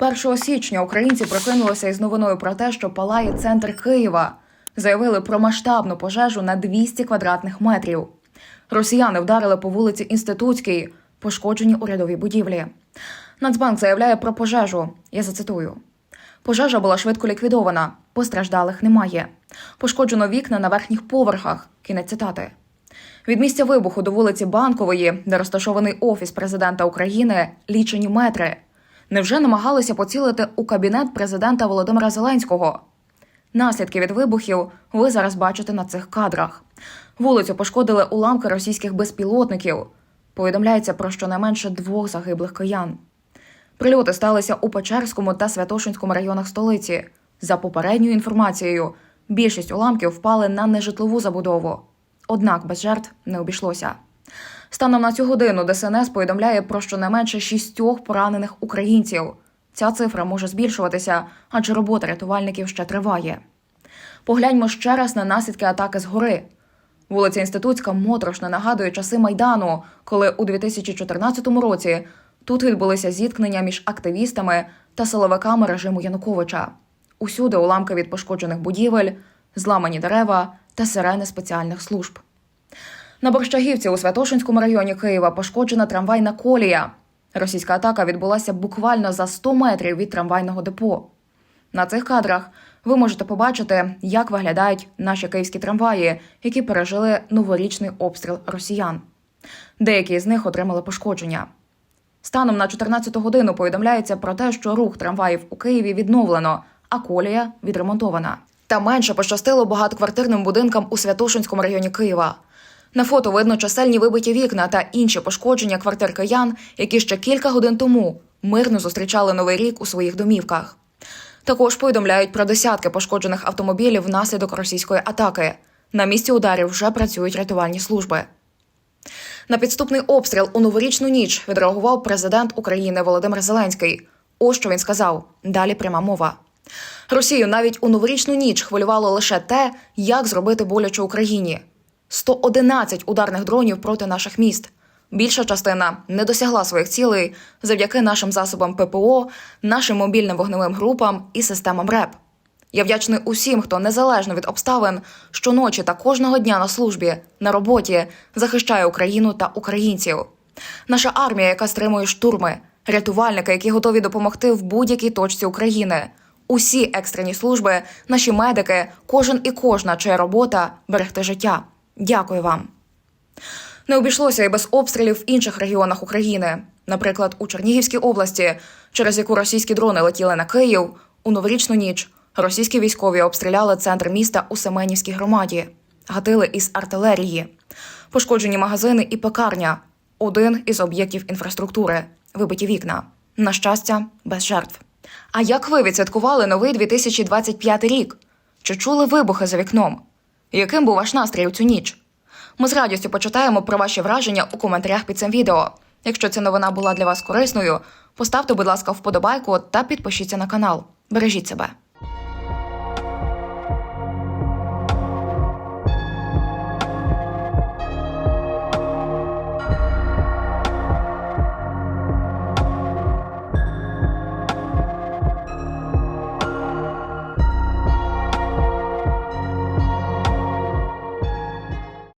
1 січня українці прокинулися із новиною про те, що палає центр Києва. Заявили про масштабну пожежу на 200 квадратних метрів. Росіяни вдарили по вулиці Інститутській, пошкоджені урядові будівлі. Нацбанк заявляє про пожежу. Я зацитую: пожежа була швидко ліквідована, постраждалих немає. Пошкоджено вікна на верхніх поверхах. Кінець цитати. Від місця вибуху до вулиці Банкової, де розташований офіс президента України, лічені метри. Невже намагалися поцілити у кабінет президента Володимира Зеленського? Наслідки від вибухів ви зараз бачите на цих кадрах. Вулицю пошкодили уламки російських безпілотників. Повідомляється про щонайменше двох загиблих киян. Прильоти сталися у Печерському та Святошинському районах столиці. За попередньою інформацією, більшість уламків впали на нежитлову забудову. Однак без жертв не обійшлося. Станом на цю годину ДСНС повідомляє про щонайменше шістьох поранених українців. Ця цифра може збільшуватися, адже робота рятувальників ще триває. Погляньмо ще раз на наслідки атаки згори. Вулиця Інститутська моторошно нагадує часи Майдану, коли у 2014 році тут відбулися зіткнення між активістами та силовиками режиму Януковича. Усюди уламки від пошкоджених будівель, зламані дерева та сирени спеціальних служб. На Борщагівці у Святошинському районі Києва пошкоджена трамвайна колія. Російська атака відбулася буквально за 100 метрів від трамвайного депо. На цих кадрах ви можете побачити, як виглядають наші київські трамваї, які пережили новорічний обстріл росіян. Деякі з них отримали пошкодження. Станом на 14 годину повідомляється про те, що рух трамваїв у Києві відновлено, а колія відремонтована. Та менше пощастило багатоквартирним будинкам у Святошинському районі Києва. На фото видно чисельні вибиті вікна та інші пошкодження квартир киян, які ще кілька годин тому мирно зустрічали новий рік у своїх домівках. Також повідомляють про десятки пошкоджених автомобілів внаслідок російської атаки. На місці ударів вже працюють рятувальні служби. На підступний обстріл у новорічну ніч відреагував президент України Володимир Зеленський. Ось що він сказав. Далі пряма мова. Росію навіть у новорічну ніч хвилювало лише те, як зробити боляче Україні. 111 ударних дронів проти наших міст. Більша частина не досягла своїх цілей завдяки нашим засобам ППО, нашим мобільним вогневим групам і системам РЕП. Я вдячний усім, хто незалежно від обставин щоночі та кожного дня на службі, на роботі захищає Україну та українців. Наша армія, яка стримує штурми, рятувальники, які готові допомогти в будь-якій точці України. Усі екстрені служби, наші медики, кожен і кожна, чия робота берегти життя. Дякую вам. Не обійшлося і без обстрілів в інших регіонах України, наприклад, у Чернігівській області, через яку російські дрони летіли на Київ у новорічну ніч. Російські військові обстріляли центр міста у Семенівській громаді, гатили із артилерії, пошкоджені магазини і пекарня. Один із об'єктів інфраструктури, вибиті вікна. На щастя, без жертв. А як ви відсвяткували новий 2025 рік? Чи чули вибухи за вікном? Яким був ваш настрій у цю ніч? Ми з радістю почитаємо про ваші враження у коментарях під цим відео. Якщо ця новина була для вас корисною, поставте, будь ласка, вподобайку та підпишіться на канал. Бережіть себе.